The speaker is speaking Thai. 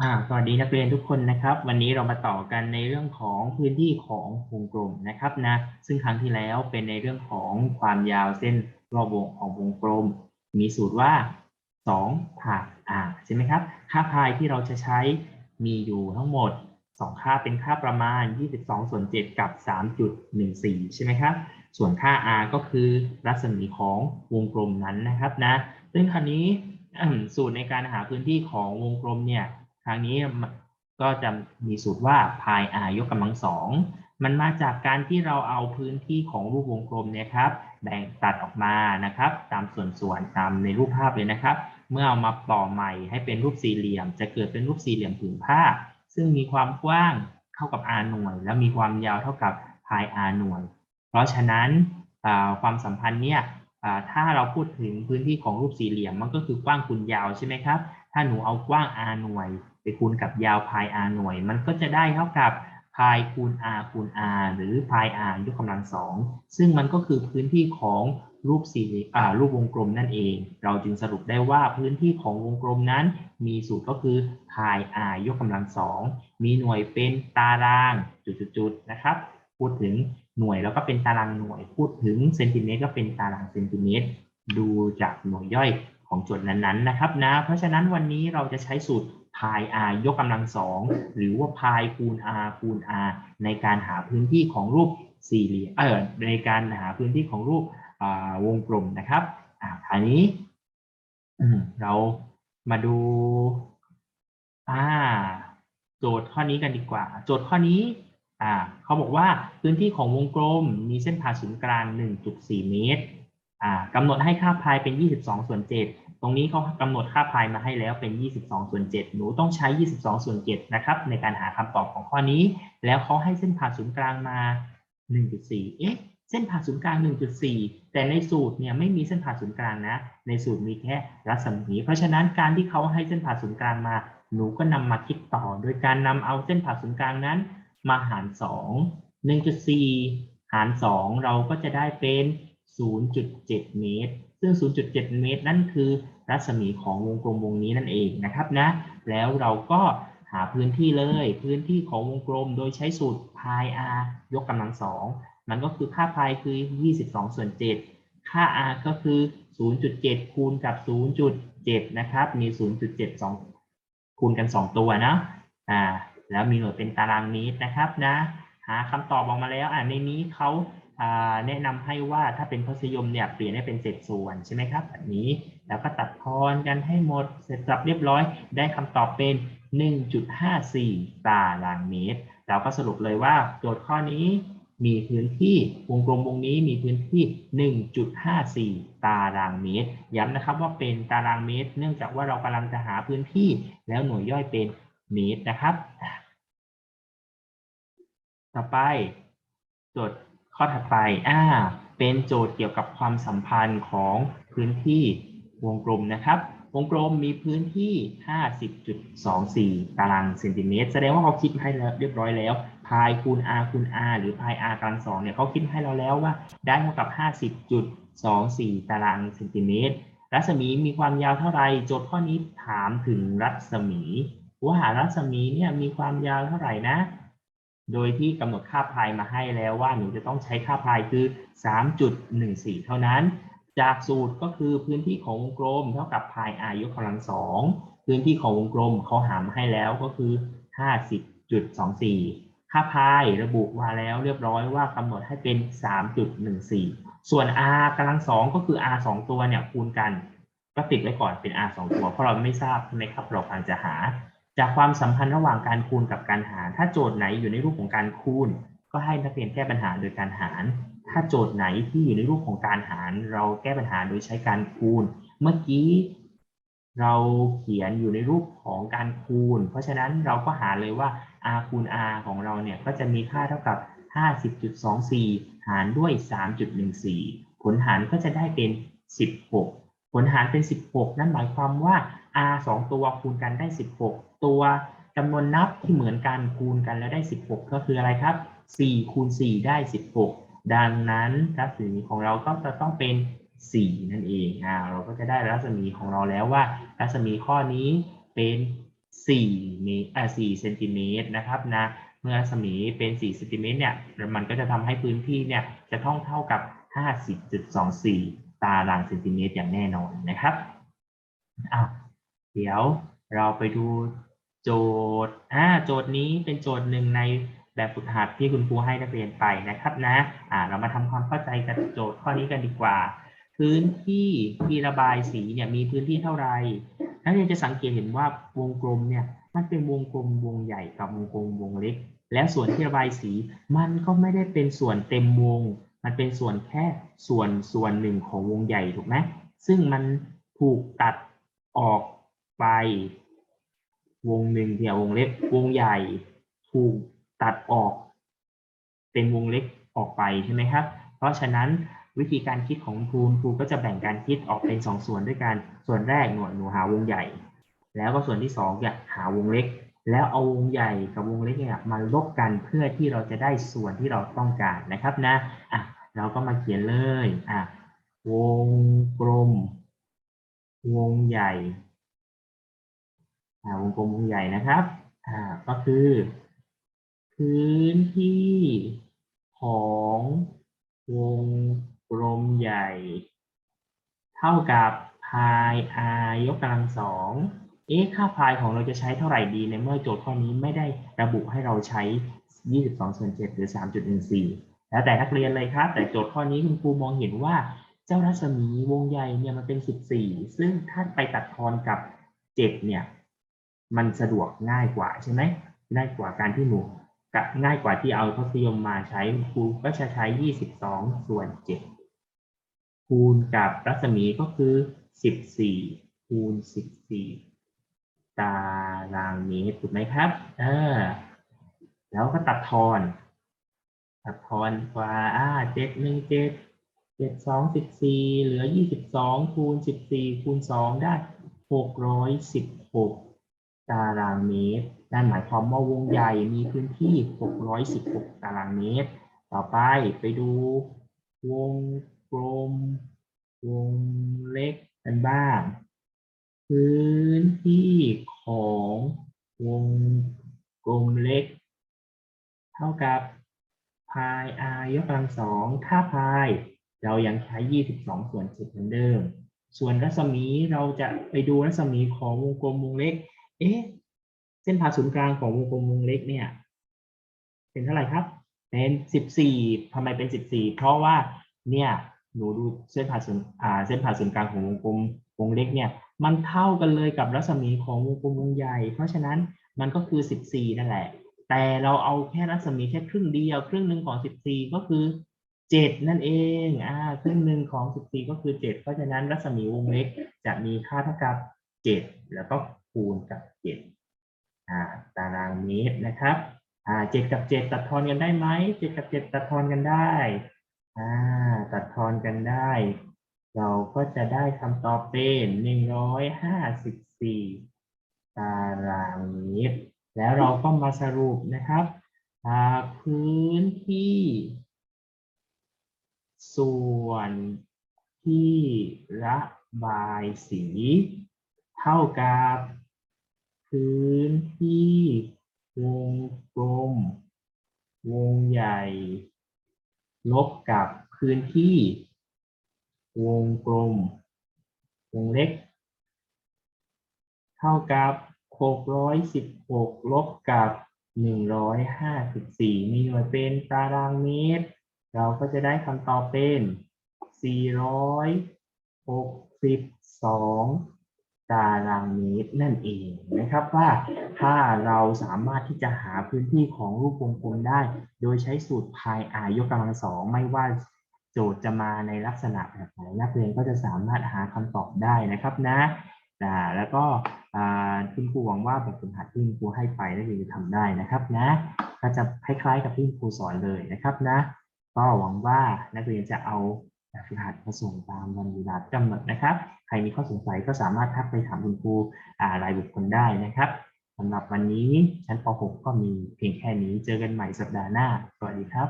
อ่าสวัสดีนักเรียนทุกคนนะครับ วันนี้เรามาต่อกันในเรื่องของพื้นที่ของวงกลมนะครับนะซึ่งครั้งที่แล้วเป็นในเรื่องของความยาวเส้นรอบวงของวงกลม มีสูตรว่า2ผ่า r ใช่ไหมครับ ค่าพายที่เราจะใช้มีอยู่ทั้งหมด 2 ค่าเป็นค่าประมาณ 22 ส่วน 7 กับ 3.14 ใช่ไหมครับ ส่วนค่า r ก็คือรัศมีของวงกลมนั้นนะครับนะซึ่งคราวนี้สูตรในการหาพื้นที่ของวงกลมเนี่ย ครั้งนี้ก็จะมีสูตรว่า pi r ยกกำลังสองมันมาจากการที่เราเอาพื้นที่ของรูปวงกลมเนี่ยครับ แบ่งตัดออกมานะครับ ตามส่วนๆตามในรูปภาพเลยนะครับ เมื่อเอามาต่อใหม่ให้เป็นรูปสี่เหลี่ยม จะเกิดเป็นรูปสี่เหลี่ยมผืนผ้า ซึ่งมีความกว้างเท่ากับ r หน่วย และมีความยาวเท่ากับ pi r หน่วย เพราะฉะนั้นความสัมพันธ์เนี่ยถ้าเราพูดถึงพื้นที่ของรูปสี่เหลี่ยมมันก็คือกว้างคูณยาวใช่ไหมครับ ถ้าหนูเอากว้าง r หน่วย ไปคูณกับยาวพาย r หน่วย มันก็จะได้เท่ากับพายคูณ r คูณ r หรือพาย r ยกกำลังสองซึ่งมันก็คือพื้นที่ของรูปสี่อ่ารูปวงกลมนั่นเอง เราจึงสรุปได้ว่าพื้นที่ของวงกลมนั้น มีสูตรก็คือพาย r ยกกำลังสองมีหน่วยเป็นตารางจุดๆนะครับ พูดถึงหน่วยแล้วก็เป็นตารางหน่วย พูดถึงเซนติเมตรก็เป็นตารางเซนติเมตร ดูจากหน่วยย่อยของโจทย์นั้นๆนะครับนะ เพราะฉะนั้นวันนี้เราจะใช้สูตร พาย r ยกกำลังสองหรือว่าพายคูณ r คูณ r ในการหาพื้นที่ของรูปสี่เหลี่ยมเออในการหาพื้นที่ของรูปวงกลมนะครับอ่าทีนี้เรามาดูอ่าโจทย์ข้อนี้กันดีกว่า โจทย์ข้อนี้อ่าเขาบอกว่าพื้นที่ของวงกลมมีเส้นผ่าศูนย์กลาง 1.4 เมตรอ่ากำหนดให้ค่าพายเป็น 22 ส่วน 7 ตรงนี้เขากำหนดค่าพายมาให้แล้วเป็น 22 ส่วน 7 หนูต้องใช้ 22 ส่วน 7 นะครับ ในการหาคำตอบของข้อนี้ แล้วเขาให้เส้นผ่าศูนย์กลางมา 1.4 เอ๊ะ เส้นผ่าศูนย์กลาง 1.4 แต่ในสูตรเนี่ยไม่มีเส้นผ่าศูนย์กลางนะ ในสูตรมีแค่รัศมี เพราะฉะนั้นการที่เขาให้เส้นผ่าศูนย์กลางมา หนูก็นำมาคิดต่อ โดยการนำเอาเส้นผ่าศูนย์กลางนั้น มาหาร 2 1.4 หาร 2 เราก็จะได้เป็น 0.7 เมตร ซึ่ง 0.7 เมตร นั่นคือรัศมีของวงกลมวงนี้นั่นเองนะครับนะ แล้วเราก็หาพื้นที่เลย พื้นที่ของวงกลมโดยใช้สูตร pi r ยกกำลังสอง มันก็คือค่า pi คือ 22 ส่วน 7 ค่า r ก็คือ 0.7 คูณกับ 0.7 นะครับ มี 0.72 คูณกัน 2 ตัวนะ อ่า แล้วมีหน่วยเป็นตารางเมตรนะครับนะ หาคำตอบออกมาแล้ว อ่าในนี้เขา แนะนำให้ว่าถ้าเป็นทศนิยมเนี่ยเปลี่ยนให้เป็นเศษส่วนใช่ไหมครับแบบนี้แล้วก็ตัดทอนกันให้หมดเสร็จสับเรียบร้อย ได้คำตอบเป็น 1.54 ตารางเมตร เราก็สรุปเลยว่าโจทย์ข้อนี้มีพื้นที่วงกลมวงนี้มีพื้นที่ 1.54 ตารางเมตร ย้ำนะครับว่าเป็นตารางเมตร เนื่องจากว่าเรากำลังจะหาพื้นที่ แล้วหน่วยย่อยเป็นเมตรนะครับ ต่อไปโจทย์ ข้อถัดไปอ่าเป็นโจทย์เกี่ยวกับความสัมพันธ์ของพื้นที่วงกลมนะครับวงกลมมีพื้นที่ 50.24 ตารางเซนติเมตร แสดงว่าเขาคิดให้เรียบร้อยแล้ว พายคูณ r คูณ r หรือพาย r กำลังสองเนี่ยเขาคิดให้เราแล้วว่า ได้เท่ากับ 50.24 ตารางเซนติเมตร รัศมีมีความยาวเท่าไหร่ โจทย์ข้อนี้ถามถึงรัศมี ว่ารัศมีเนี่ยมีความยาวเท่าไหร่นะ โดยที่กำหนดค่าพายมาให้แล้วว่าหนูจะต้องใช้ค่าพายคือ 3.14 เท่านั้น จากสูตรก็คือพื้นที่ของวงกลมเท่ากับพาย r ยกกำลังสองพื้นที่ของวงกลมเขาหามาให้แล้วก็คือ 50.24 ค่าพายระบุมาแล้วเรียบร้อยว่ากำหนดให้เป็น 3.14 ส่วน r กำลังสองก็คือ r 2 ตัวเนี่ยคูณกันก็ติดไว้ก่อนเป็น r 2 ตัว เพราะเราไม่ทราบใช่ไหมครับเรากำลังจะหา จากความสัมพันธ์ระหว่างการคูณกับการหาร ถ้าโจทย์ไหนอยู่ในรูปของการคูณ ก็ให้นักเรียนแก้ปัญหาโดยการหาร ถ้าโจทย์ไหนที่อยู่ในรูปของการหาร เราแก้ปัญหาโดยใช้การคูณ เมื่อกี้เราเขียนอยู่ในรูปของการคูณ เพราะฉะนั้นเราก็หาเลยว่า r คูณ r ของเราเนี่ยก็จะมีค่าเท่ากับ 50.24 หารด้วย 3.14 ผลหารก็จะได้เป็น 16 ผลหารเป็น 16 นั่นหมายความว่า r 2ตัวคูณกันได้ 16 ตัวจำนวนนับที่เหมือนกันคูณกันแล้วได้ 16 ก็คืออะไรครับ 4 คูณ 4 ได้ 16 ดังนั้นรัศมีของเราก็จะต้องเป็น 4 นั่นเองอ่าเราก็จะได้รัศมีของเราแล้วว่า รัศมีข้อนี้เป็น4เมตรอ่า4เซนติเมตรนะครับนะเมื่อรัศมีเป็น4เซนติเมตรเนี่ยมันก็จะทำให้พื้นที่เนี่ยจะต้องเท่ากับ 50.24 ตารางเซนติเมตรอย่างแน่นอนนะครับอะ เดี๋ยวเราไปดูโจทย์อ่าโจทย์นี้เป็นโจทย์หนึ่งในแบบฝึกหัดที่คุณครูให้นักเรียนไปนะครับนะอ่าเรามาทำความเข้าใจกับโจทย์ข้อนี้กันดีกว่า พื้นที่ที่ระบายสีเนี่ยมีพื้นที่เท่าไหร่นักเรียนจะสังเกตเห็นว่าวงกลมเนี่ยมันเป็นวงกลมวงใหญ่กับวงกลมวงเล็ก แล้วส่วนที่ระบายสีมันก็ไม่ได้เป็นส่วนเต็มวง มันเป็นส่วนแค่ส่วนส่วนหนึ่งของวงใหญ่ถูกไหมซึ่งมันถูกตัดออก ไป วงหนึ่งเนี่ยวงเล็กวงใหญ่ถูกตัดออก เป็นวงเล็กออกไปใช่ไหมครับ เพราะฉะนั้นวิธีการคิดของครูครูก็จะแบ่งการคิดออกเป็นสองส่วนด้วยกันส่วนแรกหน่วยหนูหาวงใหญ่ แล้วก็ส่วนที่สองเนี่ยหาวงเล็ก แล้วเอาวงใหญ่กับวงเล็กเนี่ยมาลบกันเพื่อที่เราจะได้ส่วนที่เราต้องการนะครับนะอะเราก็มาเขียนเลยอะวงกลม วงใหญ่ วงกลมวงใหญ่นะครับก็คือ พื้นที่ของวงกลมใหญ่ เท่ากับพาย r ยกกำลังสองเอ๊ะค่าพายของเราจะใช้เท่าไหร่ดีในเมื่อโจทย์ข้อนี้ไม่ได้ระบุให้เราใช้ 22ส่วน7หรือ 3.14 แล้วแต่นักเรียนเลยครับ แต่โจทย์ข้อนี้คุณครูมองเห็นว่าเจ้ารัศมีวงใหญ่เนี่ยมันเป็น 14 ซึ่งถ้าไปตัดทอนกับ 7 เนี่ย มันสะดวกง่ายกว่าใช่ไหมง่ายกว่าการที่หนูกะง่ายกว่าที่เอาทศนิยมมาใช้ครูก็จะใช้ 22 ส่วน 7 คูณกับรัศมีก็คือ 14 คูณ 14 ตารางเมตรถูกไหมครับเออแล้วก็ตัดทอน ตัดทอนกว่าอ่าเจ็ดหนึ่งเจ็ดเจ็ดสองสิบสี่เหลือยี่สิบสองคูณสิบสี่คูณสองได้หกร้อยสิบหก ตารางเมตร นั่นหมายความว่าวงใหญ่มีพื้นที่หกร้อยสิบหกตารางเมตร ต่อไปไปดูวงกลม วงเล็กกันบ้าง พื้นที่ของวงกลมเล็ก เท่ากับพาย r ยกกำลังสองถ้าพายเรายังใช้ 22 ส่วน7เหมือนเดิม ส่วนรัศมีเราจะไปดูรัศมีของวงกลมวงเล็ก เอ๊ะเส้นผ่าศูนย์กลางของวงกลมวงเล็กเนี่ย เป็นเท่าไหร่ครับ เป็น14ทำไมเป็น14เพราะว่าเนี่ยหนูดูเส้นผ่าศูนย์อ่าเส้นผ่าศูนย์กลางของวงกลมวงเล็กเนี่ย มันเท่ากันเลยกับรัศมีของวงกลมวงใหญ่ เพราะฉะนั้นมันก็คือ 14 นั่นแหละ แต่เราเอาแค่รัศมีแค่ครึ่งเดียวครึ่งหนึ่งของ 14 ก็คือ 7 นั่นเองอ่าครึ่งหนึ่งของ 14 ก็คือ 7 เพราะฉะนั้นรัศมีวงเล็กจะมีค่าเท่ากับ 7 แล้วก็ คูณกับ7อ่าตารางเมตรนะครับอ่า7กับ7ตัดทอนกันได้ไหม7กับ7ตัดทอนกันได้ตัดทอนกันได้ เราก็จะได้คำตอบเป็น154ตารางเมตร แล้วเราก็มาสรุปนะครับพื้นที่ ส่วนที่ระบายสี เท่ากับ พื้นที่ วงกลม วงใหญ่ ลบกับพื้นที่ วงกลม วงเล็ก เท่ากับ 616 ลบกับ 154 มีหน่วยเป็นตารางเมตร เราก็จะได้คำตอบเป็น 462 ตารางเมตรนั่นเองนะครับว่าถ้าเราสามารถที่จะหาพื้นที่ของรูปวงกลมได้ โดยใช้สูตรพาย r ยกกำลังสองไม่ว่าโจทย์จะมาในลักษณะแบบไหนนักเรียนก็จะสามารถหาคำตอบได้นะครับนะอ่าแล้วก็อ่คุณครูหวังว่าแบบฝึกหัดที่คุณครูให้ไปนักเรียนจะทำได้นะครับนะก็จะคล้ายๆกับที่คุณครูสอนเลยนะครับนะ ก็หวังว่านักเรียนจะเอา ฝึกหัดผสมตามวันเวลากำหนดนะครับ ใครมีข้อสงสัยก็สามารถทักไปถามคุณครูรายบุคคลได้นะครับสำหรับวันนี้ชั้นป .6 ก็มีเพียงแค่นี้เจอกันใหม่สัปดาห์หน้า สวัสดีครับ